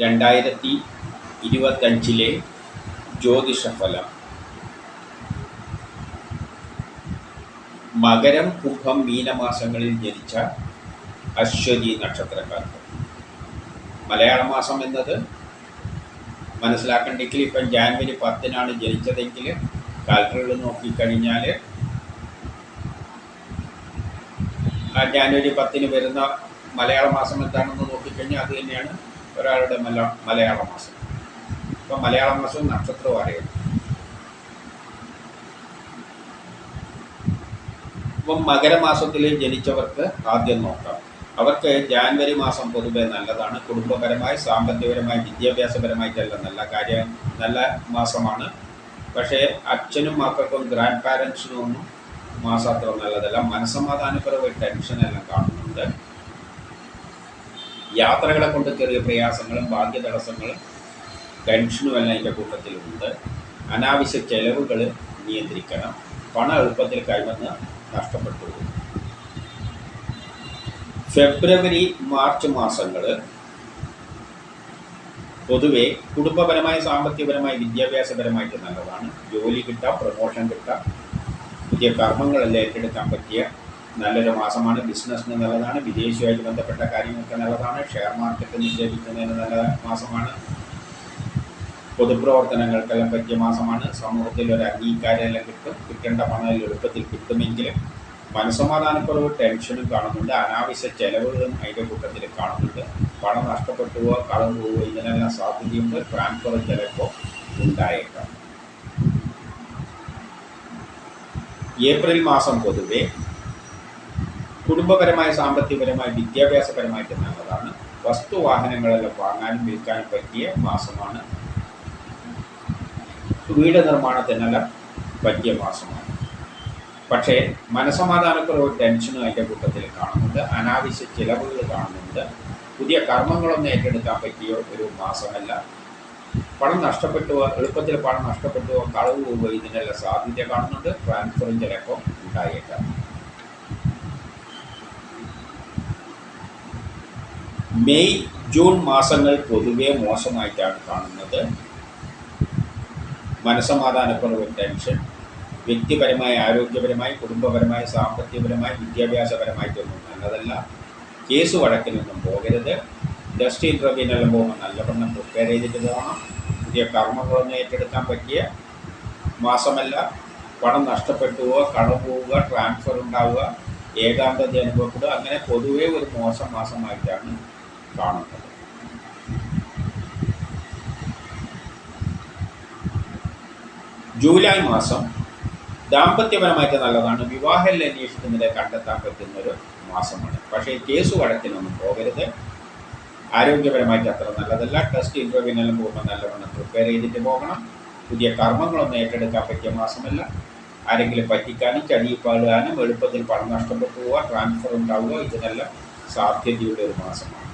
രണ്ടായിരത്തി ഇരുപത്തഞ്ചിലെ ജ്യോതിഷഫലം. മകരം കുംഭം മീനമാസങ്ങളിൽ ജനിച്ച അശ്വതി നക്ഷത്രക്കാർക്ക്. മലയാള മാസം എന്നത് മനസ്സിലാക്കണ്ടെങ്കിൽ ഇപ്പം ജാനുവരി പത്തിനാണ് ജനിച്ചതെങ്കിൽ കാലണ്ടറുകൾ നോക്കിക്കഴിഞ്ഞാൽ ആ ജാനുവരി പത്തിന് വരുന്ന മലയാള മാസം എന്താണെന്ന് നോക്കിക്കഴിഞ്ഞാൽ അത് തന്നെയാണ്. ഒരാളുടെ മല മലയാള മാസം. ഇപ്പം മലയാള മാസം നക്ഷത്രവും അറിയണം ഇപ്പം മകരമാസത്തിൽ ജനിച്ചവർക്ക് ആദ്യം നോക്കാം. അവർക്ക് ജാനുവരി മാസം പൊതുവെ നല്ലതാണ്. കുടുംബപരമായി സാമ്പത്തികപരമായി വിദ്യാഭ്യാസപരമായിട്ടെല്ലാം നല്ല കാര്യം നല്ല മാസമാണ്. പക്ഷേ അച്ഛനും മക്കൾക്കും ഗ്രാൻഡ് പാരൻസിനും ഒന്നും മാസം അത്ര നല്ലതല്ല. മനസ്സമാധാനപരമായി ടെൻഷനെല്ലാം കാണുന്നുണ്ട്. യാത്രകളെ കൊണ്ട് ചെറിയ പ്രയാസങ്ങളും ഭാഗ്യ തടസ്സങ്ങളും ടെൻഷനും എല്ലാം എന്റെ കൂട്ടത്തിലുണ്ട്. അനാവശ്യ ചെലവുകൾ നിയന്ത്രിക്കണം. പണം എളുപ്പത്തിൽ കൈവന്ന് നഷ്ടപ്പെട്ടു. ഫെബ്രുവരി മാർച്ച് മാസങ്ങൾ പൊതുവെ കുടുംബപരമായി സാമ്പത്തികപരമായി വിദ്യാഭ്യാസപരമായിട്ട് നല്ലതാണ്. ജോലി കിട്ടാം പ്രൊമോഷൻ കിട്ടാം. പുതിയ കർമ്മങ്ങളെല്ലാം ഏറ്റെടുക്കാൻ പറ്റിയ നല്ലൊരു മാസമാണ്. ബിസിനസ്സിന് നല്ലതാണ്. വിദേശവുമായിട്ട് ബന്ധപ്പെട്ട കാര്യങ്ങൾക്ക് നല്ലതാണ്. ഷെയർ മാർക്കറ്റ് നിക്ഷേപിക്കുന്നതിന് നല്ല മാസമാണ്. പൊതുപ്രവർത്തനങ്ങൾക്കെല്ലാം പറ്റിയ മാസമാണ്. സമൂഹത്തിൽ ഒരു അംഗീകാരമെല്ലാം കിട്ടും. കിട്ടേണ്ട പണം എളുപ്പത്തിൽ കിട്ടുമെങ്കിലും മനസ്സമാധാനക്കുറവ് ടെൻഷനും കാണുന്നുണ്ട്. അനാവശ്യ ചെലവുകളും അതിന്റെ കൂട്ടത്തിൽ കാണുന്നുണ്ട്. പണം നഷ്ടപ്പെട്ടു പോവുക കളം പോവുക ഇതിനെല്ലാം സാധ്യതയുണ്ട്. ട്രാൻസ്ഫർ ചിലപ്പോൾ ഉണ്ടായേക്കാം. ഏപ്രിൽ മാസം പൊതുവെ കുടുംബപരമായ സാമ്പത്തികപരമായ വിദ്യാഭ്യാസപരമായിട്ട് നല്ലതാണ്. വസ്തുവാഹനങ്ങളെല്ലാം വാങ്ങാനും വിൽക്കാനും പറ്റിയ മാസമാണ്. വീട് നിർമ്മാണത്തിനെല്ലാം പറ്റിയ മാസമാണ്. പക്ഷേ മനസമാധാനക്കുറവ് ടെൻഷനും അതിന്റെ കൂട്ടത്തിൽ കാണുന്നുണ്ട്. അനാവശ്യ ചിലവുകൾ കാണുന്നുണ്ട്. പുതിയ കർമ്മങ്ങളൊന്നും ഏറ്റെടുക്കാൻ പറ്റിയ ഒരു മാസമല്ല. പണം നഷ്ടപ്പെട്ടു എളുപ്പത്തിൽ പണം നഷ്ടപ്പെട്ടു കളവ് പോവുക ഇതിനെല്ലാം സാധ്യത കാണുന്നുണ്ട്. ട്രാൻസ്ഫറും ചിലപ്പോൾ ഉണ്ടായേക്കാം. മെയ് ജൂൺ മാസങ്ങൾ പൊതുവെ മോശമായിട്ടാണ് കാണുന്നത്. മനസമാധാനക്കുറവ് ടെൻഷൻ. വ്യക്തിപരമായി ആരോഗ്യപരമായി കുടുംബപരമായി സാമ്പത്തികപരമായി വിദ്യാഭ്യാസപരമായിട്ടൊന്നും നല്ലതല്ല കേസ് വഴക്കിനൊന്നും പോകരുത്. ഇൻഡസ്ട്രി ഇന്റർവ്യൂവിനെല്ലാം പോകുമ്പോൾ നല്ലവണ്ണം പ്രിപ്പയർ ചെയ്തിട്ട് പോകണം. പുതിയ കർമ്മങ്ങളൊന്നും ഏറ്റെടുക്കാൻ പറ്റിയ മാസമല്ല. പണം നഷ്ടപ്പെട്ടു പോവുക കടം പോവുക ട്രാൻസ്ഫർ ഉണ്ടാവുക ഏകാന്തത അനുഭവപ്പെടുക അങ്ങനെ പൊതുവേ ഒരു മോശം മാസമായിട്ടാണ് കാണുന്നത്. ജൂലൈ മാസം ദാമ്പത്യപരമായിട്ട് നല്ലതാണ്. വിവാഹം അന്വേഷിക്കുന്നതിനെ കണ്ടെത്താൻ പറ്റുന്ന ഒരു മാസമാണ്. പക്ഷേ കേസ് വഴക്കിനൊന്നും പോകരുത്. ആരോഗ്യപരമായിട്ട് അത്ര നല്ലതല്ല. ടെസ്റ്റ് ഇന്റർവ്യൂവിനെല്ലാം പോകുമ്പോൾ നല്ലവണ്ണം പ്രിപ്പയർ ചെയ്തിട്ട് പോകണം. പുതിയ കർമ്മങ്ങളൊന്നും ഏറ്റെടുക്കാൻ പറ്റിയ മാസമല്ല. ആരെങ്കിലും പറ്റിക്കാനും ചതിപ്പാടാനും എളുപ്പത്തിൽ പണം നഷ്ടപ്പെട്ടു പോവുക ട്രാൻസ്ഫർ ഉണ്ടാവുക ഇതിനെല്ലാം സാധ്യതയുള്ള ഒരു മാസമാണ്.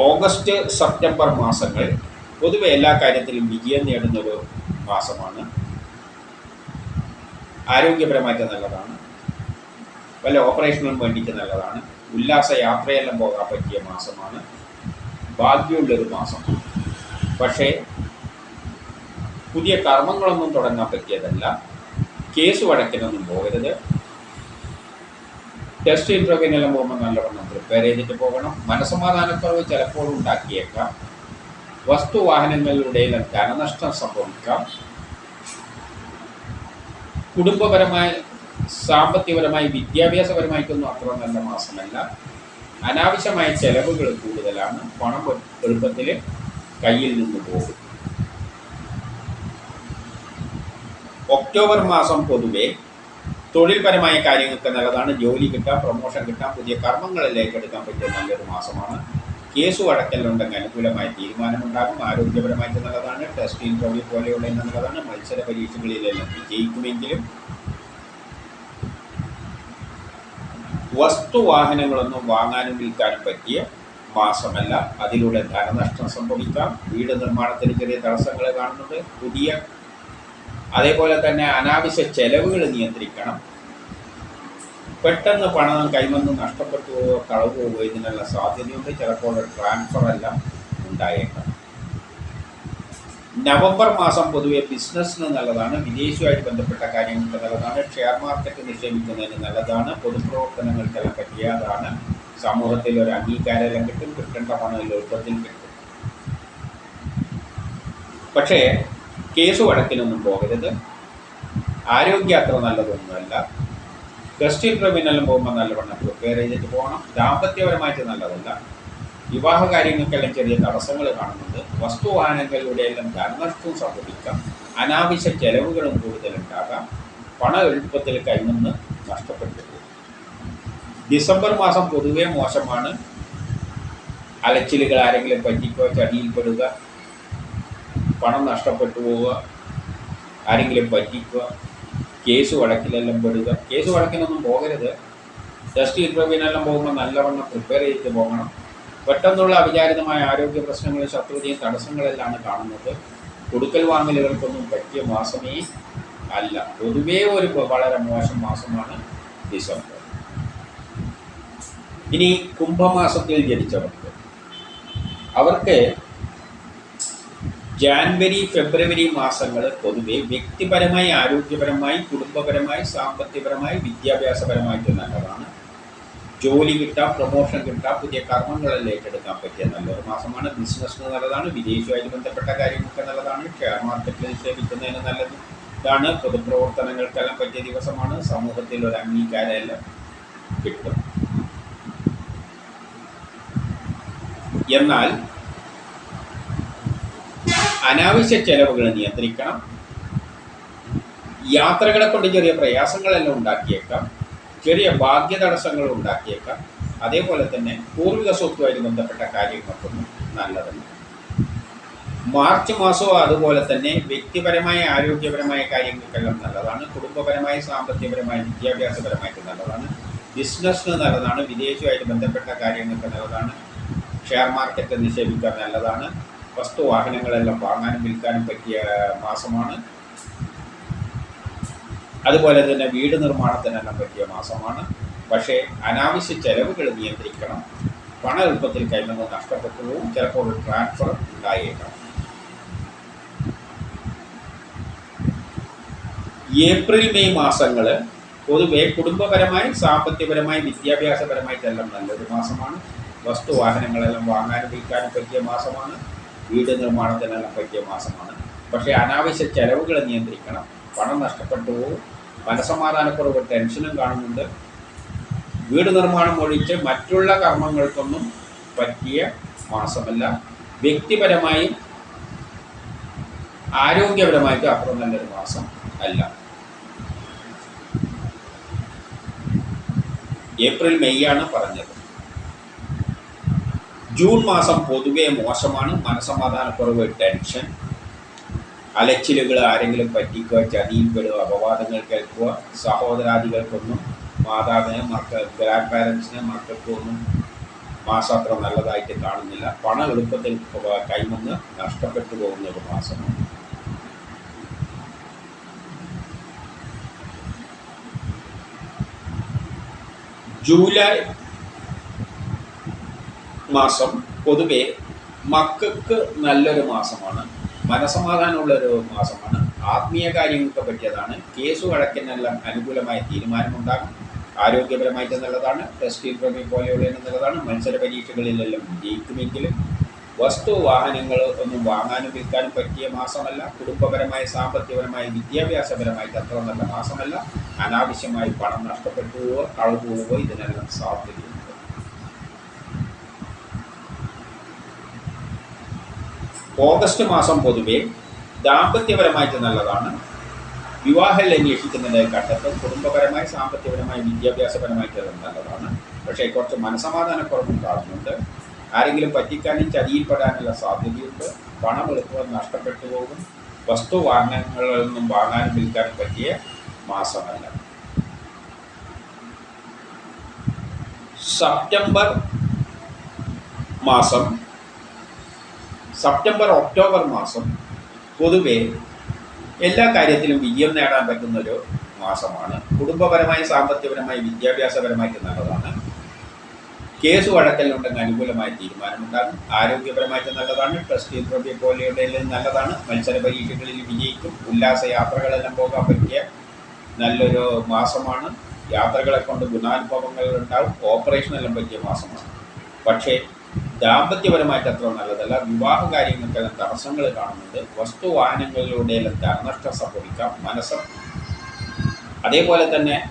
ഓഗസ്റ്റ് സെപ്റ്റംബർ മാസങ്ങൾ പൊതുവെ എല്ലാ കാര്യത്തിലും വിജയം നേടുന്ന ഒരു മാസമാണ്. ആരോഗ്യപരമായിട്ട് നല്ലതാണ്. വല്ല ഓപ്പറേഷനും വേണ്ടിയിട്ട് നല്ലതാണ്. ഉല്ലാസ യാത്രയെല്ലാം പോകാൻ പറ്റിയ മാസമാണ്. ഭാഗ്യമുള്ളൊരു മാസം. പക്ഷേ പുതിയ കർമ്മങ്ങളൊന്നും തുടങ്ങാൻ പറ്റിയതല്ല. കേസ് വഴക്കിനൊന്നും പോകരുത്. ടെസ്റ്റ് ഇന്റർവ്യൂവിനെല്ലാം പോകുമ്പോൾ നല്ലവണ്ണം പ്രിപ്പയർ ചെയ്തിട്ട് പോകണം? മനസ്സമാധാനക്കുറവ് ചിലപ്പോൾ ഉണ്ടാക്കിയേക്കാം. വസ്തുവാഹനങ്ങളിലൂടെ ധനനഷ്ടം സംഭവിക്കാം. കുടുംബപരമായി സാമ്പത്തികപരമായി വിദ്യാഭ്യാസപരമായിട്ടൊന്നും അത്ര നല്ല മാസമല്ല. അനാവശ്യമായ ചെലവുകൾ കൂടുതലാണ്. പണം എളുപ്പത്തിൽ കയ്യിൽ നിന്ന് പോകും. ഒക്ടോബർ മാസം പൊതുവെ തൊഴിൽപരമായ കാര്യങ്ങൾക്ക് നല്ലതാണ്. ജോലി കിട്ടാം പ്രൊമോഷൻ കിട്ടാം പുതിയ കർമ്മങ്ങളിൽ ഏറ്റെടുക്കാൻ പറ്റിയ നല്ലൊരു മാസമാണ്. കേസ് വഴക്കലുണ്ടെങ്കിൽ അനുകൂലമായ തീരുമാനമുണ്ടാകും. ആരോഗ്യപരമായിട്ട് നല്ലതാണ്. ടെസ്റ്റ് ഇന്റർവ്യൂ പോലെയുള്ള നല്ലതാണ്. മത്സര പരീക്ഷകളിലെല്ലാം വിജയിക്കുമെങ്കിലും വസ്തുവാഹനങ്ങളൊന്നും വാങ്ങാനും വിൽക്കാനും പറ്റിയ മാസമല്ല. അതിലൂടെ ധനനഷ്ടം സംഭവിക്കാം. വീട് നിർമ്മാണത്തിന് ചെറിയ തടസ്സങ്ങൾ കാണുന്നുണ്ട്. പുതിയ അതേപോലെ തന്നെ അനാവശ്യ ചെലവുകൾ നിയന്ത്രിക്കണം. പെട്ടെന്ന് പണം കൈമന്ന് നഷ്ടപ്പെട്ടു പോവുകയോ കളവ് പോവുകയോ ഇതിനുള്ള സാധ്യതയുണ്ട്. ചിലപ്പോൾ ട്രാൻസ്ഫർ എല്ലാം ഉണ്ടായേക്കാം. നവംബർ മാസം പൊതുവെ ബിസിനസ്സിന് നല്ലതാണ്. വിദേശവുമായിട്ട് ബന്ധപ്പെട്ട കാര്യങ്ങൾക്ക് നല്ലതാണ്. ഷെയർ മാർക്കറ്റ് നിക്ഷേപിക്കുന്നതിന് നല്ലതാണ്. പൊതുപ്രവർത്തനങ്ങൾക്കെല്ലാം പറ്റിയതാണ്. സമൂഹത്തിൽ ഒരു അംഗീകാരമെല്ലാം കിട്ടും. കിട്ടേണ്ട പണം എളുപ്പത്തിൽ കിട്ടും. പക്ഷേ കേസ് വഴക്കിനൊന്നും പോകരുത്. ആരോഗ്യ അത്ര നല്ലതൊന്നുമല്ല. ഗസ്റ്റ് ട്രിബ്യൂണലും പോകുമ്പോൾ നല്ലവണ്ണം പ്രിപ്പയർ ചെയ്തിട്ട് പോകണം. ദാമ്പത്യപരമായിട്ട് നല്ലതല്ല. വിവാഹ കാര്യങ്ങൾക്കെല്ലാം ചെറിയ തടസ്സങ്ങൾ കാണുന്നുണ്ട്. വസ്തുവാഹനങ്ങളുടെ എല്ലാം ധനനഷ്ടവും സംഭവിക്കാം. അനാവശ്യ ചെലവുകളും കൂടുതലുണ്ടാകാം. പണം എളുപ്പത്തിൽ കൈനിന്ന് നഷ്ടപ്പെട്ടു ഡിസംബർ മാസം പൊതുവേ മോശമാണ്. അലച്ചിലുകൾ ആരെങ്കിലും പറ്റിക്കോ ചടിയിൽപ്പെടുക പണം നഷ്ടപ്പെട്ടു പോവുക ആരെങ്കിലും പറ്റിക്കുക കേസ് വഴക്കിലെല്ലാം പെടുക. കേസ് വഴക്കിനൊന്നും പോകരുത്. ജസ്റ്റ് ഇന്റർവ്യൂവിനെല്ലാം പോകുമ്പോൾ നല്ലവണ്ണം പ്രിപ്പയർ ചെയ്ത് പോകണം. പെട്ടെന്നുള്ള അവിചാരിതമായ ആരോഗ്യ പ്രശ്നങ്ങളും ശത്രുതയും തടസ്സങ്ങളെല്ലാം കാണുന്നത് കൊടുക്കൽ വാങ്ങലുകൾക്കൊന്നും പറ്റിയ മാസമേ അല്ല. പൊതുവേ ഒരു വളരെ മോശം മാസമാണ് ഡിസംബർ. ഇനി കുംഭമാസത്തിൽ ജനിച്ചവർക്ക്. അവർക്ക് ജാൻവരി ഫെബ്രുവരി മാസങ്ങൾ പൊതുവെ വ്യക്തിപരമായി ആരോഗ്യപരമായി കുടുംബപരമായി സാമ്പത്തികപരമായി വിദ്യാഭ്യാസപരമായിട്ട് നല്ലതാണ്. ജോലി കിട്ടാം പ്രൊമോഷൻ കിട്ടാം പുതിയ കർമ്മങ്ങളെല്ലാം ഏറ്റെടുക്കാൻ പറ്റിയ നല്ലൊരു മാസമാണ്. ബിസിനസ്സിന് നല്ലതാണ് വിദേശമായിട്ട് ബന്ധപ്പെട്ട കാര്യങ്ങൾക്ക് നല്ലതാണ് ഷെയർ മാർക്കറ്റിൽ നിക്ഷേപിക്കുന്നതിന് നല്ലത് ഇതാണ്. പൊതുപ്രവർത്തനങ്ങൾക്കെല്ലാം പറ്റിയ ദിവസമാണ് സമൂഹത്തിൽ ഒരു അംഗീകാരമെല്ലാം കിട്ടും. എന്നാൽ അനാവശ്യ ചെലവുകൾ നിയന്ത്രിക്കണം. യാത്രകളെ കൊണ്ട് ചെറിയ പ്രയാസങ്ങളെല്ലാം ഉണ്ടാക്കിയേക്കാം. ചെറിയ ഭാഗ്യ തടസ്സങ്ങൾ ഉണ്ടാക്കിയേക്കാം. അതേപോലെ തന്നെ പൂർവിക സ്വത്തുമായി ബന്ധപ്പെട്ട കാര്യങ്ങൾക്കൊന്നും നല്ലതല്ല മാർച്ച് മാസവും അതുപോലെ തന്നെ വ്യക്തിപരമായ ആരോഗ്യപരമായ കാര്യങ്ങൾക്കെല്ലാം നല്ലതാണ്. കുടുംബപരമായ സാമ്പത്തികപരമായ വിദ്യാഭ്യാസപരമായിട്ട് നല്ലതാണ്. ബിസിനസ്സിന് നല്ലതാണ്. വിദേശവുമായിട്ട് ബന്ധപ്പെട്ട കാര്യങ്ങൾക്ക് നല്ലതാണ്. ഷെയർ മാർക്കറ്റ് നിക്ഷേപിക്കാൻ നല്ലതാണ്. വസ്തു വാഹനങ്ങളെല്ലാം വാങ്ങാനും വിൽക്കാനും പറ്റിയ മാസമാണ്. അതുപോലെ തന്നെ വീട് നിർമ്മാണത്തിനെല്ലാം പറ്റിയ മാസമാണ്. പക്ഷേ അനാവശ്യ ചെലവുകൾ നിയന്ത്രിക്കണം. പണ എളുപ്പത്തിൽ കൈമെന്ന് നഷ്ടപ്പെട്ടു പോവും ചിലപ്പോൾ ട്രാൻസ്ഫർ ഉണ്ടായേക്കാം. ഏപ്രിൽ മെയ് മാസങ്ങൾ പൊതുവെ കുടുംബപരമായി സാമ്പത്തികപരമായി വിദ്യാഭ്യാസപരമായിട്ടെല്ലാം നല്ലൊരു മാസമാണ്. വസ്തു വാഹനങ്ങളെല്ലാം വാങ്ങാനും വിൽക്കാനും പറ്റിയ മാസമാണ്. വീട് നിർമ്മാണത്തിനെല്ലാം പറ്റിയ മാസമാണ്. പക്ഷേ അനാവശ്യ ചെലവുകൾ നിയന്ത്രിക്കണം. പണം നഷ്ടപ്പെട്ടു മനസമാധാനക്കുറവ് ടെൻഷനും കാണുന്നുണ്ട്. വീട് നിർമ്മാണം ഒഴിച്ച് മറ്റുള്ള കർമ്മങ്ങൾക്കൊന്നും പറ്റിയ മാസമല്ല. വ്യക്തിപരമായും ആരോഗ്യപരമായിട്ടും അപ്പുറം നല്ലൊരു മാസം അല്ല. ഏപ്രിൽ മെയ് ആണ് പറഞ്ഞത്. ജൂൺ മാസം പൊതുവെ മോശമാണ്. മനസമാധാനക്കുറവ് ടെൻഷൻ അലച്ചിലുകൾ ആരെങ്കിലും പറ്റിക്കുക ചതിയിൽപ്പെടുക അപവാദങ്ങൾ കേൾക്കുക സഹോദരാദികൾക്കൊന്നും മാതാവിന് മക്കൾ ഗ്രാൻഡ് പാരൻസിന് മക്കൾക്കൊന്നും മാസം അത്ര നല്ലതായിട്ട് കാണുന്നില്ല. പണം എളുപ്പത്തിൽ കൈമന്ന് നഷ്ടപ്പെട്ടു പോകുന്ന ഒരു മാസമാണ്. ജൂലൈ മാസം പൊതുവെ മക്കൾക്ക് നല്ലൊരു മാസമാണ്. മനസമാധാനമുള്ള ഒരു മാസമാണ്. ആത്മീയ കാര്യങ്ങൾക്ക് പറ്റിയതാണ്. കേസ് വഴക്കിനെല്ലാം അനുകൂലമായ തീരുമാനമുണ്ടാകും. ആരോഗ്യപരമായിട്ട് നല്ലതാണ്. ടെസ്റ്റ് ഇൻട്രോമി പോലെയുള്ള നല്ലതാണ്. മത്സര പരീക്ഷകളിലെല്ലാം വിജയിക്കുമെങ്കിലും വസ്തു വാഹനങ്ങൾ ഒന്നും വാങ്ങാനും വിൽക്കാനും പറ്റിയ മാസമല്ല. കുടുംബപരമായ സാമ്പത്തികപരമായ വിദ്യാഭ്യാസപരമായിട്ട് അത്ര നല്ല മാസമല്ല. അനാവശ്യമായി പണം നഷ്ടപ്പെട്ടു കളവ് പോവുകയോ ഇതിനെല്ലാം സാധ്യതയുണ്ട്. ഓഗസ്റ്റ് മാസം പൊതുവെ ദാമ്പത്യപരമായിട്ട് നല്ലതാണ്. വിവാഹം അന്വേഷിക്കുന്നതിന്റെ ഘട്ടത്തിൽ കുടുംബപരമായി സാമ്പത്തികപരമായി വിദ്യാഭ്യാസപരമായിട്ട് നല്ലതാണ്. പക്ഷേ കുറച്ച് മനസമാധാനക്കുറവും കാണുന്നുണ്ട് ആരെങ്കിലും പറ്റിക്കാനും ചതിയിൽപ്പെടാനുള്ള സാധ്യതയുണ്ട്. പണം എളുപ്പം നഷ്ടപ്പെട്ടു പോകും. വസ്തു വാഹനങ്ങളൊന്നും വാങ്ങാനും വിൽക്കാനും പറ്റിയ മാസമല്ല. സെപ്റ്റംബർ മാസം സെപ്റ്റംബർ ഒക്ടോബർ മാസം പൊതുവെ എല്ലാ കാര്യത്തിലും വിജയം നേടാൻ പറ്റുന്ന ഒരു മാസമാണ്. കുടുംബപരമായി സാമ്പത്തികപരമായി വിദ്യാഭ്യാസപരമായിട്ട് നല്ലതാണ്. കേസ് വഴക്കലുണ്ടെങ്കിൽ അനുകൂലമായ തീരുമാനമുണ്ടാകും. ആരോഗ്യപരമായിട്ട് നല്ലതാണ്. ട്രസ്റ്റ് ട്രോഫി പോലെയുള്ള നല്ലതാണ്. മത്സര പരീക്ഷകളിൽ വിജയിക്കും. ഉല്ലാസ യാത്രകളെല്ലാം പോകാൻ പറ്റിയ നല്ലൊരു മാസമാണ്. യാത്രകളെ കൊണ്ട് ഗുണാനുഭവങ്ങൾ ഉണ്ടാവും. ഓപ്പറേഷനെല്ലാം പറ്റിയ മാസമാണ്. പക്ഷേ ദാമ്പത്യപരമായിട്ട് അത്ര നല്ലതല്ല. വിവാഹ കാര്യങ്ങൾക്കെല്ലാം തടസ്സങ്ങൾ കാണുന്നുണ്ട്. വാഹനങ്ങളിലൂടെ ധനനഷ്ടം സംഭവിക്കാം മനസ്സം. അതേപോലെ തന്നെ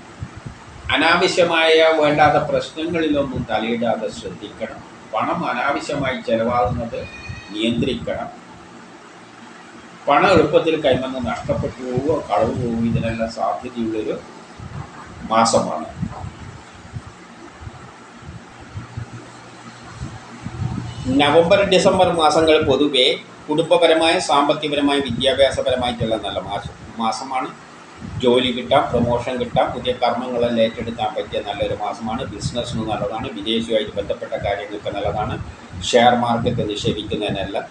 അനാവശ്യമായ വേണ്ടാത്ത പ്രശ്നങ്ങളിലൊന്നും തലയിടാതെ ശ്രദ്ധിക്കണം. പണം അനാവശ്യമായി ചെലവാകുന്നത് നിയന്ത്രിക്കണം. പണം എളുപ്പത്തിൽ കൈമന്ന് നഷ്ടപ്പെട്ടു പോവുകയോ കളവ് പോവുകയോ ഇതിനെല്ലാം സാധ്യതയുള്ളൊരു മാസമാണ്. നവംബർ ഡിസംബർ മാസങ്ങൾ പൊതുവെ കുടുംബപരമായ സാമ്പത്തികപരമായ വിദ്യാഭ്യാസപരമായിട്ടുള്ള നല്ല മാസം മാസമാണ്. ജോലി കിട്ടാം പ്രൊമോഷൻ കിട്ടാം പുതിയ കർമ്മങ്ങളെല്ലാം ഏറ്റെടുക്കാൻ പറ്റിയ നല്ലൊരു മാസമാണ്. ബിസിനസ്സിന് നല്ലതാണ്. വിദേശവുമായിട്ട് ബന്ധപ്പെട്ട കാര്യങ്ങൾക്ക് നല്ലതാണ്. ഷെയർ മാർക്കറ്റ് നിക്ഷേപിക്കുന്നതിനെല്ലാം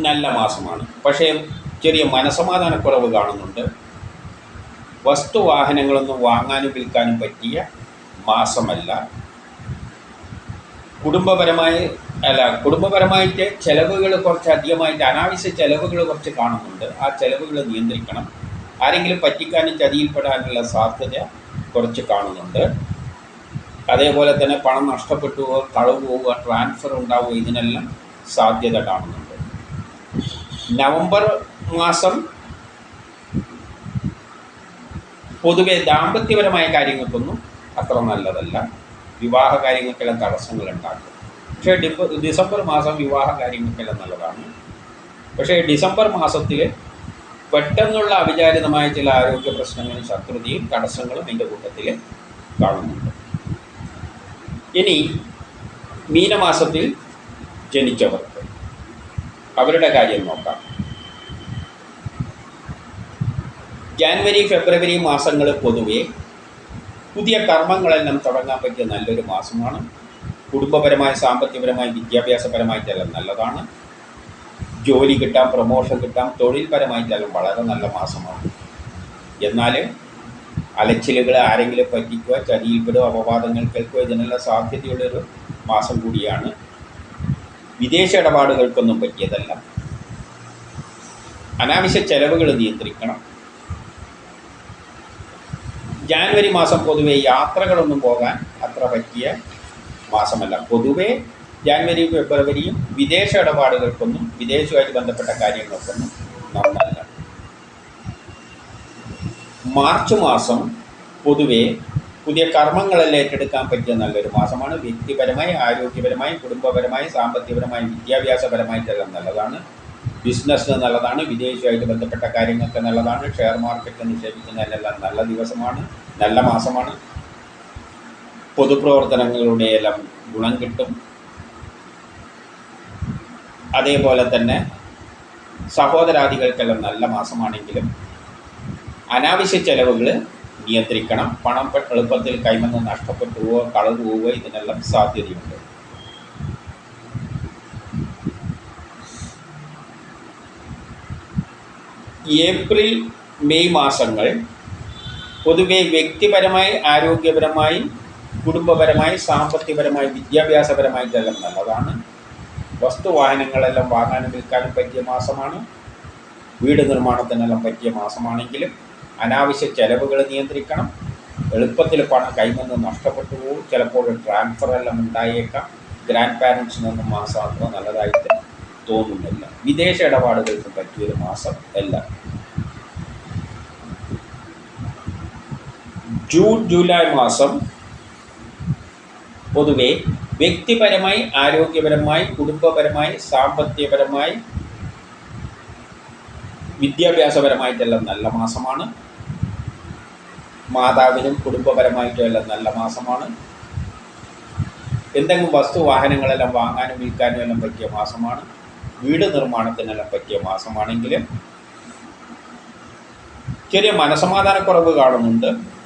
നല്ല മാസമാണ്. പക്ഷേ ചെറിയ മനസമാധാനക്കുറവ് കാണുന്നുണ്ട്. വസ്തുവാഹനങ്ങളൊന്നും വാങ്ങാനും വിൽക്കാനും പറ്റിയ മാസമല്ല. കുടുംബപരമായി അല്ല കുടുംബപരമായിട്ട് ചിലവുകൾ കുറച്ച് അധികമായിട്ട് അനാവശ്യ ചിലവുകൾ കുറച്ച് കാണുന്നുണ്ട്. ആ ചിലവുകൾ നിയന്ത്രിക്കണം. ആരെങ്കിലും പറ്റിക്കാനും ചതിയിൽപ്പെടാനുള്ള സാധ്യത കുറച്ച് കാണുന്നുണ്ട്. അതേപോലെ തന്നെ പണം നഷ്ടപ്പെട്ടു പോവുക കളവ് പോവുക ട്രാൻസ്ഫർ ഉണ്ടാവുക ഇതിനെല്ലാം സാധ്യത കാണുന്നുണ്ട്. നവംബർ മാസം പൊതുവെ ദാമ്പത്യപരമായ കാര്യങ്ങൾക്കൊന്നും അത്ര നല്ലതല്ല. വിവാഹ കാര്യങ്ങൾക്കെല്ലാം തടസ്സങ്ങൾ ഉണ്ടാക്കും. പക്ഷേ ഡിപ്പ ഡിസംബർ മാസം വിവാഹ കാര്യങ്ങൾക്കെല്ലാം നല്ലതാണ്. പക്ഷേ ഡിസംബർ മാസത്തിൽ പെട്ടെന്നുള്ള അവിചാരിതമായ ചില ആരോഗ്യ പ്രശ്നങ്ങളും ശത്രുതയും തടസ്സങ്ങളും അതിന്റെ കൂട്ടത്തിൽ കാണുന്നുണ്ട്. ഇനി മീനമാസത്തിൽ ജനിച്ചവർക്ക് അവരുടെ കാര്യം നോക്കാം. ജാനുവരി ഫെബ്രുവരി മാസങ്ങൾ പൊതുവെ പുതിയ കർമ്മങ്ങളെല്ലാം തുടങ്ങാൻ പറ്റിയ നല്ലൊരു മാസമാണ്. കുടുംബപരമായ സാമ്പത്തികപരമായ വിദ്യാഭ്യാസപരമായിട്ടെല്ലാം നല്ലതാണ്. ജോലി കിട്ടാം പ്രൊമോഷൻ കിട്ടാം തൊഴിൽപരമായിട്ടെല്ലാം വളരെ നല്ല മാസമാണ്. എന്നാൽ അലച്ചിലുകൾ ആരെങ്കിലും പറ്റിക്കുക ചതിയിൽപ്പെടുക അപവാദങ്ങൾ കേൾക്കുക ഇതിനുള്ള സാധ്യതയുള്ളൊരു മാസം കൂടിയാണ്. വിദേശ ഇടപാടുകൾക്കൊന്നും പറ്റിയതല്ല. അനാവശ്യ ചെലവുകൾ നിയന്ത്രിക്കണം. ജാനുവരി മാസം പൊതുവെ യാത്രകളൊന്നും പോകാൻ അത്ര പറ്റിയ മാസമല്ല. പൊതുവെ ജാനുവരി ഫെബ്രുവരിയും വിദേശ ഇടപാടുകൾക്കൊന്നും വിദേശവുമായി ബന്ധപ്പെട്ട കാര്യങ്ങൾക്കൊന്നും നന്നല്ല മാർച്ച് മാസം പൊതുവെ പുതിയ കർമ്മങ്ങളെല്ലാം ഏറ്റെടുക്കാൻ പറ്റിയ നല്ലൊരു മാസമാണ്. വ്യക്തിപരമായി ആരോഗ്യപരമായി കുടുംബപരമായി സാമ്പത്തികപരമായി വിദ്യാഭ്യാസപരമായിട്ടെല്ലാം നല്ലതാണ്. ബിസിനസ്സിന് നല്ലതാണ് വിദേശമായിട്ട് ബന്ധപ്പെട്ട കാര്യങ്ങൾക്ക് നല്ലതാണ് ഷെയർ മാർക്കറ്റ് നിക്ഷേപിക്കുന്നതിനെല്ലാം നല്ല ദിവസമാണ് നല്ല മാസമാണ്. പൊതുപ്രവർത്തനങ്ങളുടെ എല്ലാം ഗുണം കിട്ടും. അതേപോലെ തന്നെ സഹോദരാദികൾക്കെല്ലാം നല്ല മാസമാണെങ്കിലും അനാവശ്യ ചെലവുകൾ നിയന്ത്രിക്കണം. പണം എളുപ്പത്തിൽ കൈമന്ന് നഷ്ടപ്പെട്ടു പോവുക കളവ് പോവുക ഇതിനെല്ലാം സാധ്യതയുണ്ട്. ഏപ്രിൽ മെയ് മാസങ്ങൾ പൊതുവെ വ്യക്തിപരമായി ആരോഗ്യപരമായി കുടുംബപരമായി സാമ്പത്തികപരമായി വിദ്യാഭ്യാസപരമായിട്ടെല്ലാം നല്ലതാണ്. വസ്തുവാഹനങ്ങളെല്ലാം വാങ്ങാനും വിൽക്കാനും പറ്റിയ മാസമാണ്. വീട് നിർമ്മാണത്തിനെല്ലാം പറ്റിയ മാസമാണെങ്കിലും അനാവശ്യ ചെലവുകൾ നിയന്ത്രിക്കണം. എളുപ്പത്തിൽ പണം കൈമന്ന് നഷ്ടപ്പെട്ടു പോകും. ചിലപ്പോൾ ട്രാൻസ്ഫർ എല്ലാം ഉണ്ടായേക്കാം. ഗ്രാൻഡ് പാരൻസിനൊന്നും മാസം അത്ര നല്ലതായിട്ട് തോന്നുന്നില്ല. വിദേശ ഇടപാടുകൾക്ക് പറ്റിയൊരു മാസം അല്ല. ജൂൺ ജൂലൈ മാസം പൊതുവെ വ്യക്തിപരമായി ആരോഗ്യപരമായി കുടുംബപരമായി സാമ്പത്തികപരമായി വിദ്യാഭ്യാസപരമായിട്ടെല്ലാം നല്ല മാസമാണ്. മാതാവിനും കുടുംബപരമായിട്ടുള്ള നല്ല മാസമാണ്. എന്തെങ്കിലും വസ്തു വാഹനങ്ങളെല്ലാം വാങ്ങാനും വിൽക്കാനും എല്ലാം പറ്റിയ മാസമാണ്. വീട് നിർമ്മാണത്തിനെല്ലാം പറ്റിയ മാസമാണെങ്കിലും ചെറിയ മനസമാധാനക്കുറവ് കാണുന്നുണ്ട്.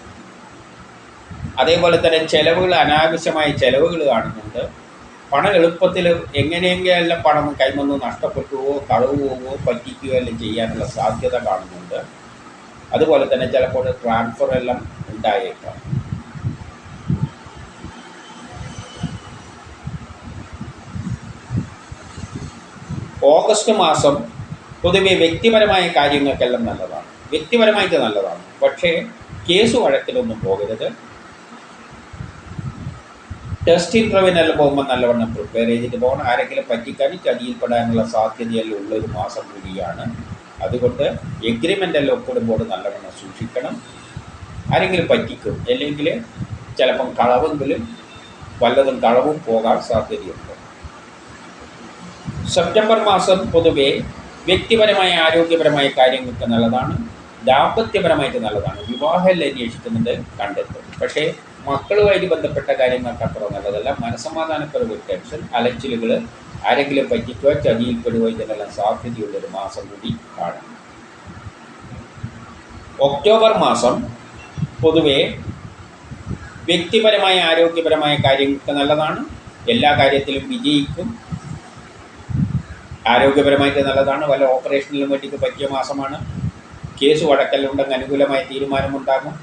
അതേപോലെ തന്നെ ചിലവുകൾ അനാവശ്യമായ ചിലവുകൾ കാണുന്നുണ്ട്. പണം എളുപ്പത്തിൽ എങ്ങനെയെങ്കിലും പണം കൈമന്ന് നഷ്ടപ്പെട്ടുവോ കളവ് പോവുകയോ പറ്റിക്കുകയോ എല്ലാം ചെയ്യാനുള്ള സാധ്യത കാണുന്നുണ്ട്. അതുപോലെ തന്നെ ചിലപ്പോൾ ട്രാൻസ്ഫർ എല്ലാം ഉണ്ടായേക്കാം. ഓഗസ്റ്റ് മാസം പൊതുവെ വ്യക്തിപരമായ കാര്യങ്ങൾക്കെല്ലാം നല്ലതാണ്. വ്യക്തിപരമായിട്ട് നല്ലതാണ്. പക്ഷേ കേസ് വഴക്കിലൊന്നും പോകരുത്. ടെസ്റ്റ് ഇന്റർവ്യൂവിനെല്ലാം പോകുമ്പോൾ നല്ലവണ്ണം പ്രിപ്പയർ ചെയ്തിട്ട് പോകണം. ആരെങ്കിലും പറ്റിക്കാൻ ചതിയിൽപ്പെടാനുള്ള സാധ്യതയെല്ലാം ഉള്ള ഒരു മാസം കൂടിയാണ്. അതുകൊണ്ട് എഗ്രിമെന്റ് എല്ലാം ഒപ്പിടുമ്പോൾ നല്ലവണ്ണം സൂക്ഷിക്കണം. ആരെങ്കിലും പറ്റിക്കും. അല്ലെങ്കിൽ ചിലപ്പം കളവെങ്കിലും വല്ലതും കളവും പോകാൻ സാധ്യതയുണ്ട്. സെപ്റ്റംബർ മാസം പൊതുവെ വ്യക്തിപരമായ ആരോഗ്യപരമായ കാര്യങ്ങൾക്ക് നല്ലതാണ്. ദാമ്പത്യപരമായിട്ട് നല്ലതാണ്. വിവാഹമല്ല അന്വേഷിക്കുന്നുണ്ട് കണ്ടെത്തും. പക്ഷേ മക്കളുമായിട്ട് ബന്ധപ്പെട്ട കാര്യങ്ങൾക്ക് അത്ര നല്ലതല്ല. മനസമാധാനക്കുറവ് ടെൻഷൻ അലച്ചിലുകൾ ആരെങ്കിലും പറ്റിക്കുക ചതിയിൽപ്പെടുക ഇതിനെല്ലാം സാധ്യതയുള്ളൊരു മാസം കൂടി കാണാം. ഒക്ടോബർ മാസം പൊതുവെ വ്യക്തിപരമായ ആരോഗ്യപരമായ കാര്യങ്ങൾക്ക് നല്ലതാണ്. എല്ലാ കാര്യത്തിലും വിജയിക്കും. ആരോഗ്യപരമായിട്ട് നല്ലതാണ്. വല്ല ഓപ്പറേഷനിലും വേണ്ടിയിട്ട് പറ്റിയ മാസമാണ്. കേസ് വഴക്കലുണ്ടെങ്കിൽ അനുകൂലമായ തീരുമാനമുണ്ടാകും.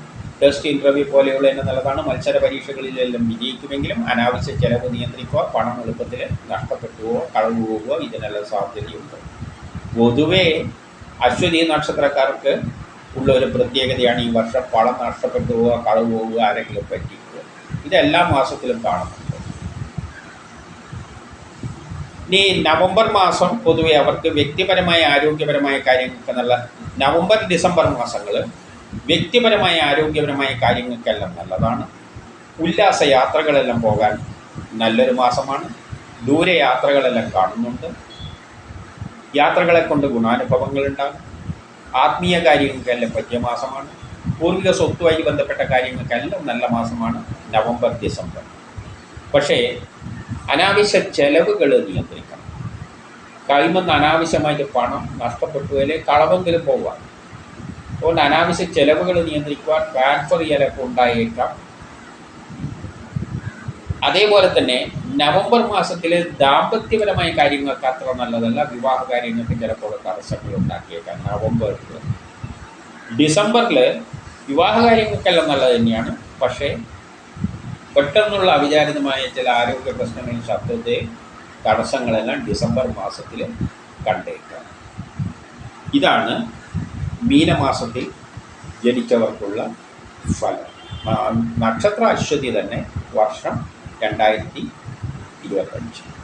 ടെസ്റ്റ് ഇന്റർവ്യൂ പോലെയുള്ള തന്നെ നല്ലതാണ്. മത്സര പരീക്ഷകളിലെല്ലാം വിജയിക്കുമെങ്കിലും അനാവശ്യ ചെലവ് നിയന്ത്രിക്കുക പണം എളുപ്പത്തിൽ നഷ്ടപ്പെട്ടുവോ കളവ് പോവുകയോ ഇതിനെല്ലാം സാധ്യതയുണ്ട്. പൊതുവേ അശ്വതി നക്ഷത്രക്കാർക്ക് ഉള്ള ഒരു പ്രത്യേകതയാണ് ഈ വർഷം പണം നഷ്ടപ്പെട്ടു പോവുക കളവ് പോവുക ആരെങ്കിലും പറ്റിക്കുക ഇതെല്ലാ മാസത്തിലും കാണുന്നുണ്ട് ഇനി നവംബർ മാസം പൊതുവെ അവർക്ക് വ്യക്തിപരമായ ആരോഗ്യപരമായ കാര്യങ്ങൾക്ക് നല്ല നവംബർ ഡിസംബർ മാസങ്ങൾ വ്യക്തിപരമായ ആരോഗ്യപരമായ കാര്യങ്ങൾക്കെല്ലാം നല്ലതാണ്. ഉല്ലാസ യാത്രകളെല്ലാം പോകാൻ നല്ലൊരു മാസമാണ്. ദൂരയാത്രകളെല്ലാം കാണുന്നുണ്ട്. യാത്രകളെ കൊണ്ട് ഗുണാനുഭവങ്ങൾ ഉണ്ടാകും. ആത്മീയ കാര്യങ്ങൾക്കെല്ലാം പറ്റിയ മാസമാണ്. പൂർവിക സ്വത്തുമായി ബന്ധപ്പെട്ട കാര്യങ്ങൾക്കെല്ലാം നല്ല മാസമാണ് നവംബർ ഡിസംബർ. പക്ഷേ അനാവശ്യ ചെലവുകൾ നിയന്ത്രിക്കണം. കൈമെന്ന് അനാവശ്യമായിട്ട് പണം നഷ്ടപ്പെട്ടു അല്ലെങ്കിൽ കളവെങ്കിലും പോവാം അതുകൊണ്ട് അനാവശ്യ ചെലവുകൾ നിയന്ത്രിക്കുവാൻ ട്രാൻസ്ഫർ ചെയ്യലൊക്കെ ഉണ്ടായേക്കാം. അതേപോലെ തന്നെ നവംബർ മാസത്തിൽ ദാമ്പത്യപരമായ കാര്യങ്ങൾക്ക് അത്ര നല്ലതല്ല. വിവാഹ കാര്യങ്ങൾക്ക് ചിലപ്പോൾ തടസ്സങ്ങൾ ഉണ്ടാക്കിയേക്കാം നവംബറിൽ ഡിസംബറിൽ വിവാഹ കാര്യങ്ങൾക്കെല്ലാം നല്ലത് തന്നെയാണ്. പക്ഷേ പെട്ടെന്നുള്ള അവിചാരിതമായ ചില ആരോഗ്യ പ്രശ്നങ്ങളും ശബ്ദത്തെ തടസ്സങ്ങളെല്ലാം ഡിസംബർ മാസത്തിൽ കണ്ടേക്കാം. ഇതാണ് മീനമാസത്തിൽ ജനിച്ചവർക്കുള്ള ഫലം. നക്ഷത്ര അശ്വതി തന്നെ വർഷം രണ്ടായിരത്തി ഇരുപത്തഞ്ച്.